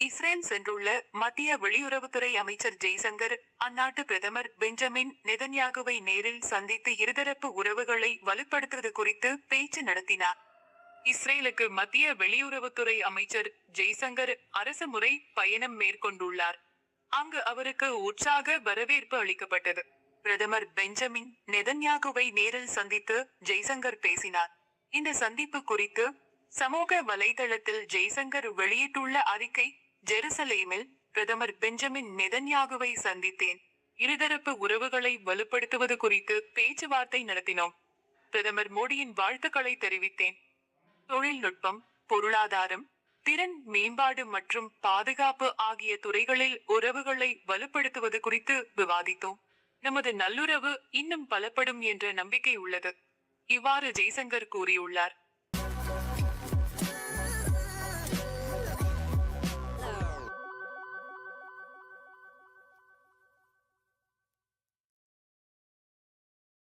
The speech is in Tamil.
இஸ்ரேல் சென்றுள்ள மத்திய வெளியுறவுத்துறை அமைச்சர் ஜெய்சங்கர் அந்நாட்டு பிரதமர் பெஞ்சமின் நெதன்யாகுவை நேரில் சந்தித்து இருதரப்பு உறவுகளை வலுப்படுத்துவது குறித்து பேச்சு நடத்தினார். இஸ்ரேலுக்கு மத்திய வெளியுறவுத்துறை அமைச்சர் ஜெய்சங்கர் அரசு முறை பயணம் மேற்கொண்டுள்ளார். அங்கு அவருக்கு உற்சாக வரவேற்பு அளிக்கப்பட்டது. பிரதமர் பெஞ்சமின் நெதன்யாகுவை நேரில் சந்தித்து ஜெய்சங்கர் பேசினார். இந்த சந்திப்பு குறித்து சமூக வலைதளத்தில் ஜெய்சங்கர் வெளியிட்டுள்ள அறிக்கை ஜெருசலேமில் பிரதமர் பெஞ்சமின் நெதன்யாகுவை சந்தித்தேன். இருதரப்பு உறவுகளை வலுப்படுத்துவது குறித்து பேச்சுவார்த்தை நடத்தினோம். பிரதமர் மோடியின் வாழ்த்துக்களை தெரிவித்தேன். தொழில்நுட்பம் பொருளாதாரம் திறன் மேம்பாடு மற்றும் பாதுகாப்பு ஆகிய துறைகளில் உறவுகளை வலுப்படுத்துவது குறித்து விவாதித்தோம். நமது நல்லுறவு இன்னும் பலப்படும் என்ற நம்பிக்கை உள்ளது. இவ்வாறு ஜெய்சங்கர் கூறியுள்ளார்.